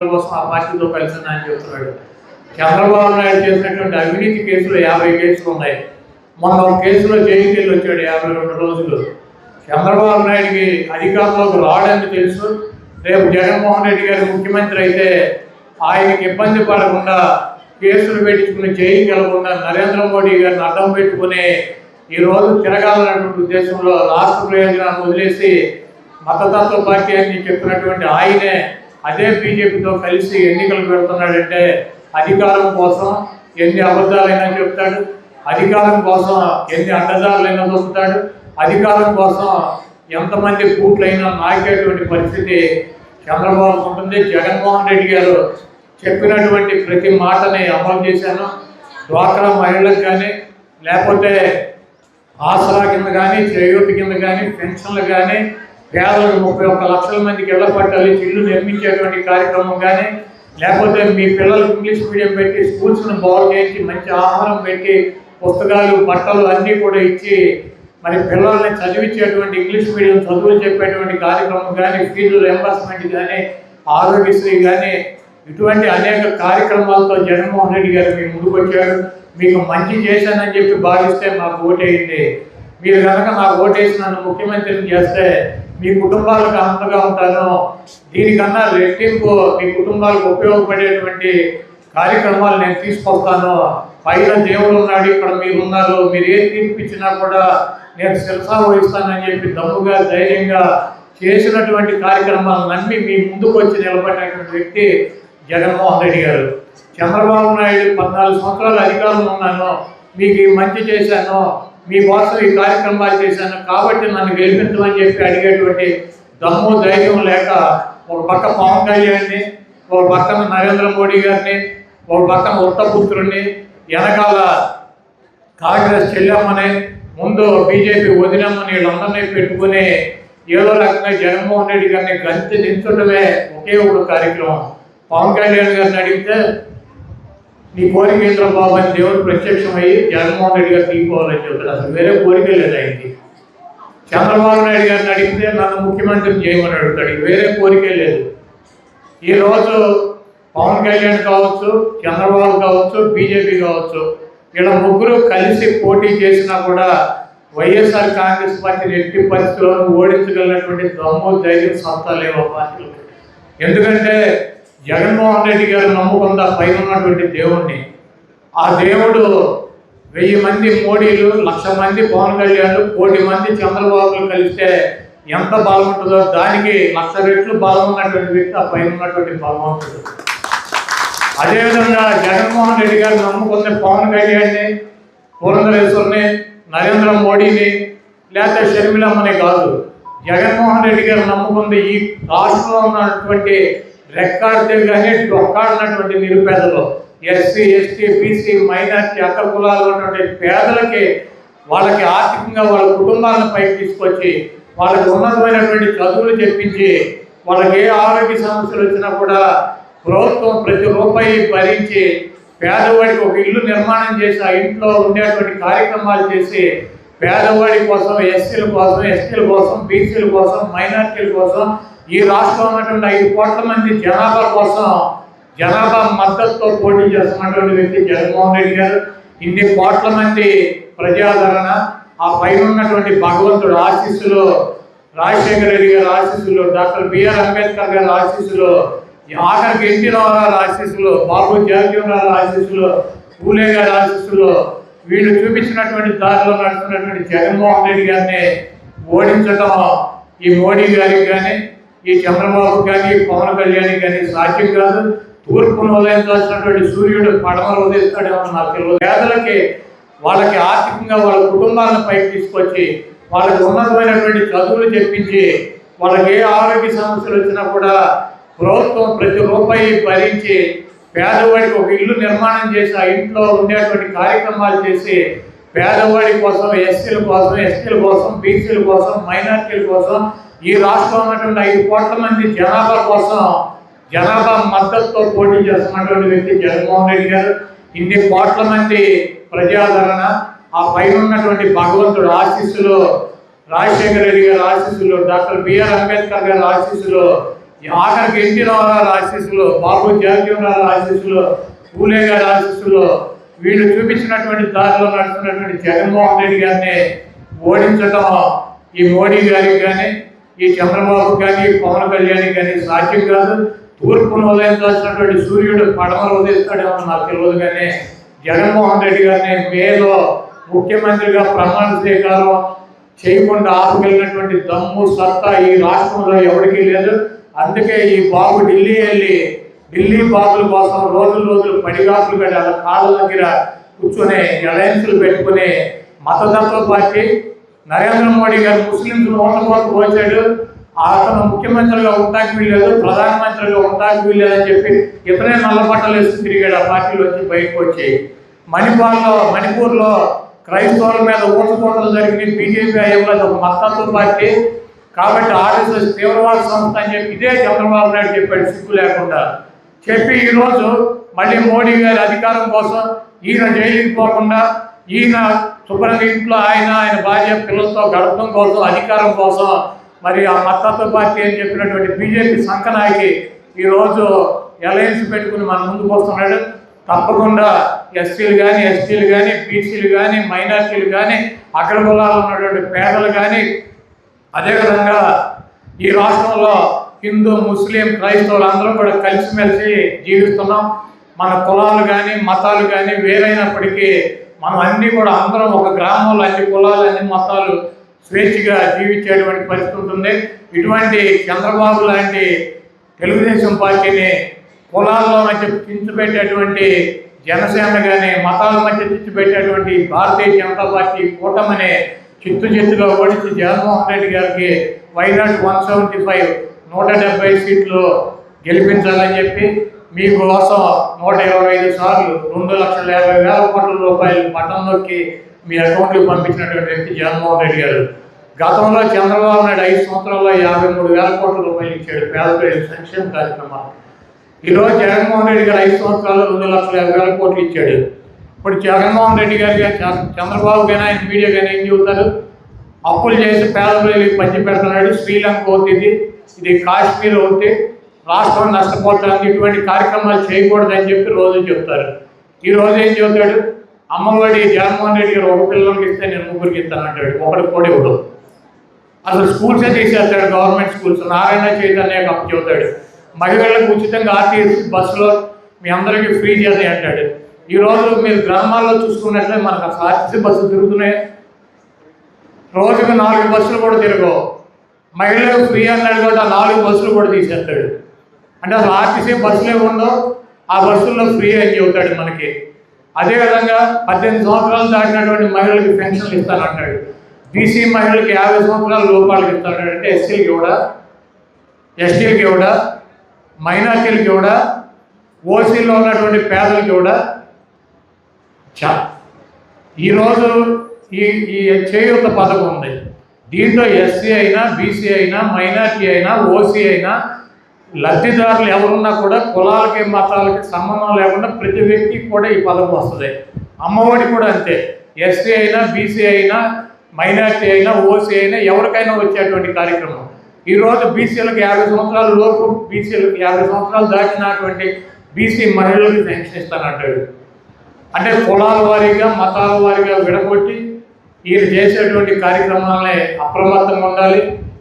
కోసం ఆ కలిసి చెప్తున్నాడు. చంద్రబాబు నాయుడు చేసినటువంటి అవినీతి కేసులు యాభై కేసులు ఉన్నాయి. మొన్న ఒక కేసులో జైలుకి వెళ్ళి వచ్చాడు యాభై రెండు రోజులు. చంద్రబాబు నాయుడికి అధికారంలోకి రావడానికి తెలుసు. రేపు జగన్మోహన్ రెడ్డి గారు ముఖ్యమంత్రి అయితే ఆయనకి ఇబ్బంది పడకుండా కేసులు పెట్టించుకుని జైలుకి వెళ్ళకుండా నరేంద్ర మోడీ గారిని అడ్డం పెట్టుకుని ఈ రోజు తిరగాలన్నటువంటి ఉద్దేశంలో రాష్ట్ర ప్రయోజనాన్ని వదిలేసి మతతత్వ పార్టీ అని చెప్పినటువంటి ఆయనే అదే బీజేపీతో కలిసి ఎన్నికలు పెడుతున్నాడంటే అధికారం కోసం ఎన్ని అబద్ధాలైనా చెప్తాడు అధికారం కోసం ఎన్ని అడ్డదారులైనా దొరుకుతాడు అధికారం కోసం ఎంతమంది కూట్లైనా నాకేటువంటి పరిస్థితి చంద్రబాబు ఉంటుంది. జగన్మోహన్ రెడ్డి గారు చెప్పినటువంటి ప్రతి మాటని అమలు చేశాను. డ్వాక్రా మహిళలకు కానీ లేకపోతే ఆసరా కింద కానీ చేయూతి కింద కానీ పెన్షన్లు కానీ కేవలం ముప్పై ఒక్క లక్షల మందికి ఇళ్ళ పట్టాలి ఇల్లు నిర్మించేటువంటి కార్యక్రమం కానీ లేకపోతే మీ పిల్లలకు ఇంగ్లీష్ మీడియం పెట్టి స్కూల్స్ను బాగు చేసి మంచి ఆహారం పెట్టి పుస్తకాలు బట్టలు అన్నీ కూడా ఇచ్చి మరి పిల్లల్ని చదివించేటువంటి ఇంగ్లీష్ మీడియం చదువులు చెప్పేటువంటి కార్యక్రమం కానీ ఫీజు రియంబర్స్మెంట్ కానీ ఆరోగ్యశ్రీ కానీ ఇటువంటి అనేక కార్యక్రమాలతో జగన్మోహన్ రెడ్డి గారు మీ ముందుకు వచ్చారు. మీకు మంచి చేశానని చెప్పి భావిస్తే మాకు ఓటేయండి. మీరు కనుక నాకు ఓటేసి నన్ను ముఖ్యమంత్రిని చేస్తే మీ కుటుంబాలకు అంతగా ఉంటాను. దీనికన్నా రెట్టింపు మీ కుటుంబాలకు ఉపయోగపడేటువంటి కార్యక్రమాలు నేను తీసుకొస్తాను. పైన దేవుడు ఉన్నాడు ఇక్కడ మీరు ఉన్నారు మీరు ఏం తీర్పు ఇచ్చినా కూడా నేను శిరసా వహిస్తానని చెప్పి దమ్ముగా ధైర్యంగా చేసినటువంటి కార్యక్రమాలు నమ్మి మీ ముందుకు వచ్చి నిలబడినటువంటి వ్యక్తి జగన్మోహన్ రెడ్డి గారు. చంద్రబాబు నాయుడు పద్నాలుగు సంవత్సరాలు అధికారంలో ఉన్నాను. మీకు మంచి చేశాను. మీకోసం ఈ కార్యక్రమాలు చేశాను. కాబట్టి నన్ను గెలిపించమని చెప్పి అడిగేటువంటి దమ్ము ధైర్యం లేక ఒక పక్క పవన్ కళ్యాణ్ని ఒక పక్కన నరేంద్ర మోడీ గారిని ఒక పక్కన ఉత్తపుత్రుడిని వెనకాల కాంగ్రెస్ చెల్లమ్మని ముందు బీజేపీ వదినమ్మని వీళ్ళందరినీ పెట్టుకుని ఏదో రకంగా జగన్మోహన్ రెడ్డి గారిని గంతి దించడమే ఒకే ఒక కార్యక్రమం. పవన్ కళ్యాణ్ గారిని అడిగితే నీ కోరిక ఏంద్ర బాబు అని దేవుడు ప్రత్యక్షమయ్యి జగన్మోహన్ రెడ్డి గారు తీసుకోవాలని చెప్తాడు అసలు వేరే కోరిక లేదు ఆయనకి. చంద్రబాబు నాయుడు గారిని అడిగితే నన్ను ముఖ్యమంత్రిని చేయమని అడుగుతాడు. వేరే కోరికే లేదు. ఈ రోజు పవన్ కళ్యాణ్ కావచ్చు చంద్రబాబు కావచ్చు బీజేపీ కావచ్చు ఇలా ముగ్గురు కలిసి పోటీ చేసినా కూడా వైఎస్ఆర్ కాంగ్రెస్ పార్టీని ఎట్టి పరిస్థితుల్లో ఓడించగలిగినటువంటి దమ్ము ధైర్యం సత్తా లేవు ఆ ఎందుకంటే జగన్మోహన్ రెడ్డి గారు నమ్ముకుందా పైన ఉన్నటువంటి దేవుణ్ణి. ఆ దేవుడు వెయ్యి మంది మోడీలు లక్ష మంది పవన్ కళ్యాణ్ కోటి మంది చంద్రబాబులు కలిస్తే ఎంత బాగుంటుందో దానికి లక్ష రెట్లు బాగున్నటువంటి వ్యక్తి ఆ పైన ఉన్నటువంటి బలవంతుడు అదేవిధంగా జగన్మోహన్ రెడ్డి గారు నమ్ముకున్న పవన్ కళ్యాణ్ని పురంధరేశ్వరిని నరేంద్ర మోడీని లేకపోతే షర్మిలమ్మని కాదు. జగన్మోహన్ రెడ్డి గారు నమ్ముకుంది ఈ రాష్ట్రంలో ఉన్నటువంటి రెక్కాడితే కానీ డొక్కాడినటువంటి నిరుపేదలు ఎస్సీ ఎస్టీ బీసీ మైనార్టీ అక్కడ కులాలు ఉన్నటువంటి పేదలకి వాళ్ళకి ఆర్థికంగా వాళ్ళ కుటుంబాలను పైకి తీసుకొచ్చి వాళ్ళకి ఉన్నతమైనటువంటి చదువులు చెప్పించి వాళ్ళకి ఏ ఆరోగ్య సమస్యలు వచ్చినా కూడా ప్రభుత్వం ప్రతి రూపాయి భరించి పేదవాడికి ఒక ఇల్లు నిర్మాణం చేసి ఆ ఇంట్లో ఉండేటువంటి కార్యక్రమాలు చేసి పేదవాడి కోసం ఎస్సీల కోసం ఎస్టీల కోసం బీసీల కోసం మైనార్టీల కోసం ఈ రాష్ట్రంలో ఉన్నటువంటి ఐదు కోట్ల మంది జనాభా కోసం జనాభా మద్దతుతో పోటీ చేస్తున్నటువంటి వ్యక్తి జగన్మోహన్ రెడ్డి గారు. ఇన్ని కోట్ల మంది ప్రజాదరణ ఆ పైన ఉన్నటువంటి భగవంతుడు ఆశీస్సులు రాజశేఖర రెడ్డి గారి ఆశీస్సులు డాక్టర్ బిఆర్ అంబేద్కర్ గారి ఆశీస్సులు ఈ ఆఖరికి ఎన్టీ రామారావు ఆశీస్సులు బాబు జగజీవనరావు ఆశీస్సులు పూలే గారి ఆశీస్సులు వీళ్ళు చూపించినటువంటి దారిలో నడుస్తున్నటువంటి జగన్మోహన్ రెడ్డి గారిని ఓడించడం ఈ మోడీ గారికి కానీ ఈ చంద్రబాబు కానీ పవన్ కళ్యాణ్ కానీ సాధ్యం కాదు. తూర్పును ఉదయించాల్సినటువంటి సూర్యుడు పడమలు ఉదయిస్తాడేమో నాకు తెలియదు. పేదలకి వాళ్ళకి ఆర్థికంగా వాళ్ళ కుటుంబాలను పైకి తీసుకొచ్చి వాళ్ళకి ఉన్నతమైనటువంటి చదువులు చెప్పించి వాళ్ళకి ఏ ఆరోగ్య సమస్యలు వచ్చినా కూడా ప్రభుత్వం ప్రతి రూపాయి భరించి పేదవాడికి ఒక ఇల్లు నిర్మాణం చేసి ఆ ఇంట్లో ఉండేటువంటి కార్యక్రమాలు చేసి పేదవాడి కోసం ఎస్సీల కోసం ఎస్టీల కోసం బీసీల కోసం మైనార్టీల కోసం ఈ రాష్ట్రంలో ఉన్నటువంటి ఐదు కోట్ల మంది జనాభా కోసం జనాభా మద్దతుతో పోటీ చేస్తున్నటువంటి వ్యక్తి జగన్మోహన్ రెడ్డి గారు. ఇన్ని కోట్ల మంది ప్రజాదరణ ఆ పైన ఉన్నటువంటి భగవంతుడు ఆశీస్సులు రాజశేఖర రెడ్డి గారి ఆశీస్సులు డాక్టర్ బిఆర్ అంబేద్కర్ గారి ఆశీస్సులు ఆఖరికి ఎన్టీ రామారావు ఆశీస్సులు బాబు జగజీవనరావు ఆశీస్సులు పూలే గారి ఆశీస్సులు వీళ్ళు చూపించినటువంటి దారిలో నడుస్తున్నటువంటి జగన్మోహన్ రెడ్డి గారిని ఓడించడం ఈ మోడీ గారికి కానీ ఈ చంద్రబాబు కానీ పవన్ కళ్యాణ్ కానీ సాధ్యం కాదు. తూర్పును ఉదయించాల్సినటువంటి సూర్యుడు పడమలు ఉదయిస్తాడేమో నాకు తెలియదు కానీ జగన్మోహన్ రెడ్డి గారిని మేలో ముఖ్యమంత్రిగా ప్రమాణ స్వీకారం చేయకుండా ఆపగలిగినటువంటి దమ్ము సత్తా ఈ రాష్ట్రంలో ఎవరికీ లేదు. అందుకే ఈ బాబు ఢిల్లీ వెళ్ళి ఢిల్లీ బాబుల కోసం రోజులు రోజులు పడిగాపులు పెట్టి వాళ్ళ కాళ్ళ దగ్గర కూర్చొని అలయన్స్లు పెట్టుకుని మతతత్వ పార్టీ నరేంద్ర మోడీ గారు ముస్లింస్ ఓట్ల కోసం పోచాడు అతను ముఖ్యమంత్రిగా ఉండడానికి వీల్లేదు ప్రధానమంత్రిగా ఉండడానికి వీల్లేదని చెప్పి ఇతనే నల్లబట్టలు వేసి తిరిగాడు ఆ పార్టీలో వచ్చి బయటకు వచ్చి. మణిపాల్లో మణిపూర్లో క్రైస్తవుల మీద ఊచకోటలు జరిగినాయి. బీజేపీ అయ్యంలో ఒక మతత్వ పార్టీ. కాబట్టి ఆర్ఎస్ఎస్ తీవ్రవాద సంస్థ అని చెప్పి ఇదే చంద్రబాబు నాయుడు చెప్పాడు సిగ్గు లేకుండా. చెప్పి ఈరోజు మళ్ళీ మోడీ గారి అధికారం కోసం ఈయన జైలుకి పోకుండా ఈయన శుభ్రంగా ఇంట్లో ఆయన ఆయన భార్య పిల్లలతో గడపడం కోసం అధికారం కోసం మరి ఆ మతత్వ పార్టీ అని చెప్పినటువంటి బీజేపీ సంకనాయకి ఈరోజు అలయన్స్ పెట్టుకుని మన ముందుకు వస్తున్నాడు. తప్పకుండా ఎస్సీలు కానీ ఎస్టీలు కానీ బీసీలు కానీ మైనార్టీలు కానీ అగ్రకులాలు ఉన్నటువంటి పేదలు కానీ అదేవిధంగా ఈ రాష్ట్రంలో హిందూ ముస్లిం క్రైస్తవులు అందరం కూడా కలిసిమెలిసి జీవిస్తున్నాం. మన కులాలు కానీ మతాలు కానీ వేరైనప్పటికీ మనం అన్నీ కూడా అందరం ఒక గ్రామంలో అన్ని కులాలు అన్ని మతాలు స్వేచ్ఛగా జీవించేటువంటి పరిస్థితి ఉంటుంది. ఇటువంటి చంద్రబాబు లాంటి తెలుగుదేశం పార్టీని కులాల్లో మధ్య చించిపెట్టేటువంటి జనసేన కానీ మతాల మధ్య చించిపెట్టేటువంటి భారతీయ జనతా పార్టీ కూటమని చిత్తు చిత్తుగా ఓడించి జగన్మోహన్ రెడ్డి గారికి వైనాట్ వన్ సెవెంటీ ఫైవ్ నూట డెబ్బై సీట్లు గెలిపించాలని చెప్పి మీకోసం నూట ఇరవై ఐదు సార్లు రెండు లక్షల యాభై వేల కోట్ల రూపాయలు పట్టణంలోకి మీ అకౌంట్కి పంపించినటువంటి వ్యక్తి జగన్మోహన్ రెడ్డి గారు. గతంలో చంద్రబాబు నాయుడు ఐదు సంవత్సరాల్లో యాభై మూడు వేల కోట్ల రూపాయలు ఇచ్చాడు పేద ప్రజల సంక్షేమ కార్యక్రమాలు. ఈరోజు జగన్మోహన్ రెడ్డి గారు ఐదు సంవత్సరాల్లో రెండు లక్షల యాభై వేల కోట్లు ఇచ్చాడు. ఇప్పుడు జగన్మోహన్ రెడ్డి గారు చంద్రబాబు కానీ ఆయన మీడియా కానీ ఏం చెబుతారు? అప్పులు చేసి పేద ప్రజలకు పంచి పెడుతున్నాడు. శ్రీలంక అవుతుంది ఇది. కాశ్మీర్ అవుతే రాష్ట్రం నష్టపోతుంది ఇటువంటి కార్యక్రమాలు చేయకూడదని చెప్పి రోజు చెప్తారు. ఈ రోజు ఏం చెబుతాడు? అమ్మఒడి జగన్మోహన్ రెడ్డి గారు ఒక పిల్లలకి ఇస్తే నేను ముగ్గురికి ఇస్తాను అంటాడు. ఒకరికి కూడా ఇవ్వడు. అసలు స్కూల్సే తీసేస్తాడు? Government schools. Narayana Chaitanya cup చెబుతాడు. మహిళలకు ఉచితంగా ఆర్టీఎస్ బస్సులో మీ అందరికీ ఫ్రీ చేసి అంటాడు. ఈ రోజు మీరు గ్రామాల్లో చూసుకున్నట్లే మనకు అసలు ఆర్టీసీ బస్సులు తిరుగుతున్నాయి. రోజుకు నాలుగు బస్సులు కూడా తిరగవు. మహిళలకు ఫ్రీ అన్నాడు కూడా ఆ నాలుగు బస్సులు కూడా తీసేస్తాడు. అంటే అసలు ఆర్టీసీ బస్సులే ఉండవు ఆ బస్సుల్లో ఫ్రీ అని చెబుతాడు మనకి. అదేవిధంగా పద్దెనిమిది సంవత్సరాలు దాటినటువంటి మహిళలకు పెన్షన్లు ఇస్తానంటాడు. బీసీ మహిళలకు యాభై సంవత్సరాల లోపాలకు ఇస్తాడు అంటే ఎస్సీలకి కూడా ఎస్టీలకి కూడా మైనార్టీలకి కూడా ఓసీలో ఉన్నటువంటి పేదలకి కూడా చా ఈరోజు ఈ ఈ చేయూత పథకం ఉంది. దీంట్లో ఎస్సీ అయినా బీసీ అయినా మైనార్టీ అయినా ఓసీ అయినా లబ్ధిదారులు ఎవరున్నా కూడా కులాలకి మతాలకి సంబంధం లేకుండా ప్రతి వ్యక్తికి కూడా ఈ పథకం వస్తుంది. అమ్మఒడి కూడా అంతే. ఎస్సీ అయినా బీసీ అయినా మైనార్టీ అయినా ఓసీ అయినా ఎవరికైనా వచ్చేటువంటి కార్యక్రమం. ఈరోజు బీసీలకు యాభై సంవత్సరాల లోపు బీసీలకు యాభై సంవత్సరాలు దాటినటువంటి బీసీ మహిళలకు పెన్షన్ ఇస్తానంటాడు. అంటే కులాల వారీగా మతాల వారీగా విడగొట్టి ఈయన చేసేటువంటి కార్యక్రమాలనే అప్రమత్తంగా ఉండాలి.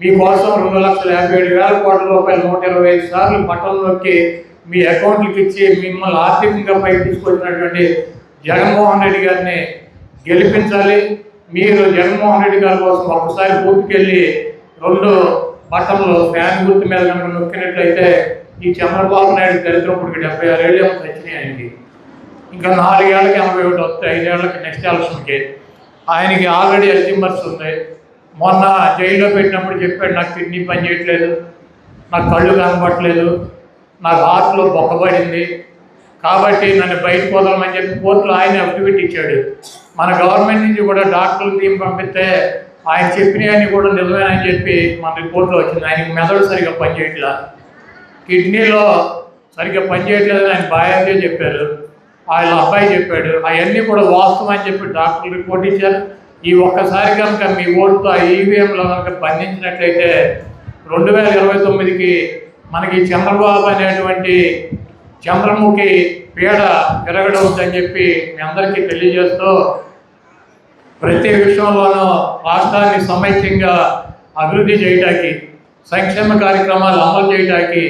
మీకోసం రెండు లక్షల యాభై ఏడు వేల కోట్ల రూపాయలు నూట ఇరవై ఐదు సార్లు బట్టల్లోకి మీ అకౌంట్లకు ఇచ్చి మిమ్మల్ని ఆర్థికంగా పైకి తీసుకొచ్చినటువంటి జగన్మోహన్ రెడ్డి గారిని గెలిపించాలి. మీరు జగన్మోహన్ రెడ్డి గారి కోసం ఒకసారి పూర్తికెళ్ళి రెండు బట్టంలో ఫ్యాన్ గుర్తు మీద కనుక నొక్కినట్లయితే ఈ చంద్రబాబు నాయుడు దరిద్రపుడికి డెబ్బై ఆరు ఏళ్ళు వచ్చినాయి ఇంకా నాలుగేళ్ళకి ఎనభై ఒకటి వస్తాయి. ఐదేళ్ళకి నెక్స్ట్ ఎలక్షన్కి. ఆయనకి ఆల్రెడీ ఎల్జింబర్స్ ఉన్నాయి. మొన్న జైల్లో పెట్టినప్పుడు చెప్పాడు నాకు కిడ్నీ పని చేయట్లేదు నాకు కళ్ళు కనపట్లేదు నాకు హార్ట్లో బొక్కబడింది కాబట్టి నన్ను బయటకు వదలమని చెప్పి కోర్టులో ఆయన అఫిడవిట్ ఇచ్చాడు. మన గవర్నమెంట్ నుంచి కూడా డాక్టర్లు టీం పంపిస్తే ఆయన చెప్పినవన్నీ కూడా నిజమేనని చెప్పి మన రిపోర్ట్లో వచ్చింది. ఆయనకి మెదడు సరిగ్గా పనిచేయట్లా. కిడ్నీలో సరిగ్గా పనిచేయట్లేదని ఆయన బాగా చెప్పారు. వాళ్ళ అబ్బాయి చెప్పాడు అవన్నీ కూడా వాస్తవం అని చెప్పి డాక్టర్లు రిపోర్ట్ ఇచ్చారు. ఈ ఒక్కసారి కనుక మీ ఓటుతో ఆ ఈవీఎంలో కనుక బంధించినట్లయితే రెండు వేల ఇరవై తొమ్మిదికి మనకి చంద్రబాబు అనేటువంటి చంద్రముఖి పీడ పెరగడవుతుందని చెప్పి మీ అందరికీ తెలియజేస్తూ ప్రతి విషయంలోనూ రాష్ట్రాన్ని సమైక్యంగా అభివృద్ధి చేయడానికి సంక్షేమ కార్యక్రమాలు అమలు చేయడానికి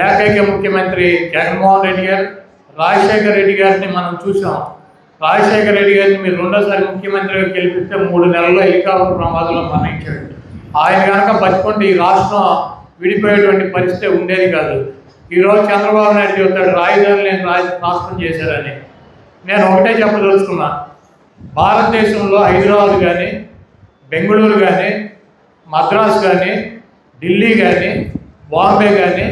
ఏకైక ముఖ్యమంత్రి జగన్మోహన్ రెడ్డి గారు రాజశేఖర రెడ్డి గారిని మనం చూసాం. రాజశేఖర రెడ్డి గారిని మీరు రెండోసారి ముఖ్యమంత్రిగా గెలిపిస్తే మూడు నెలల్లో హెలికాప్టర్ ప్రమాదంలో మరణించాడు. ఆయన కనుక బతికుంటే ఈ రాష్ట్రం విడిపోయేటువంటి పరిస్థితి ఉండేది కాదు. ఈరోజు చంద్రబాబు నాయుడు చెబుతాడు రాజధాని నేను రాజ రాష్ట్రం చేశారని. నేను ఒకటే చెప్పదలుచుకున్నా. భారతదేశంలో హైదరాబాద్ కానీ బెంగళూరు కానీ మద్రాసు కానీ ఢిల్లీ కానీ బాంబే కానీ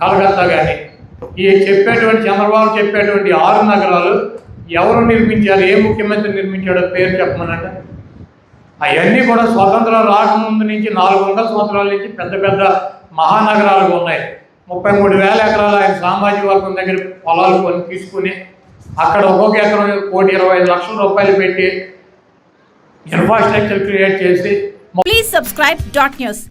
కలకత్తా కానీ ఈ చెప్పేటువంటి చంద్రబాబు చెప్పేటువంటి ఆరు నగరాలు ఎవరు నిర్మించారు? ఏ ముఖ్యమంత్రి నిర్మించాడో పేరు చెప్పమనంట అవన్నీ కూడా స్వతంత్రం రాకముందు నుంచి నాలుగు వందల సంవత్సరాల నుంచి పెద్ద పెద్ద మహానగరాలు ఉన్నాయి. ముప్పై మూడు వేల ఎకరాలు ఆయన సామాజిక వర్గం దగ్గర పొలాలు కొని తీసుకుని అక్కడ ఒక్కొక్క ఎకరం కోటి ఇరవై ఐదు లక్షల రూపాయలు పెట్టి ఇన్ఫ్రాస్ట్రక్చర్ క్రియేట్ చేసి ప్లీజ్ సబ్స్క్రైబ్ డాట్ న్యూస్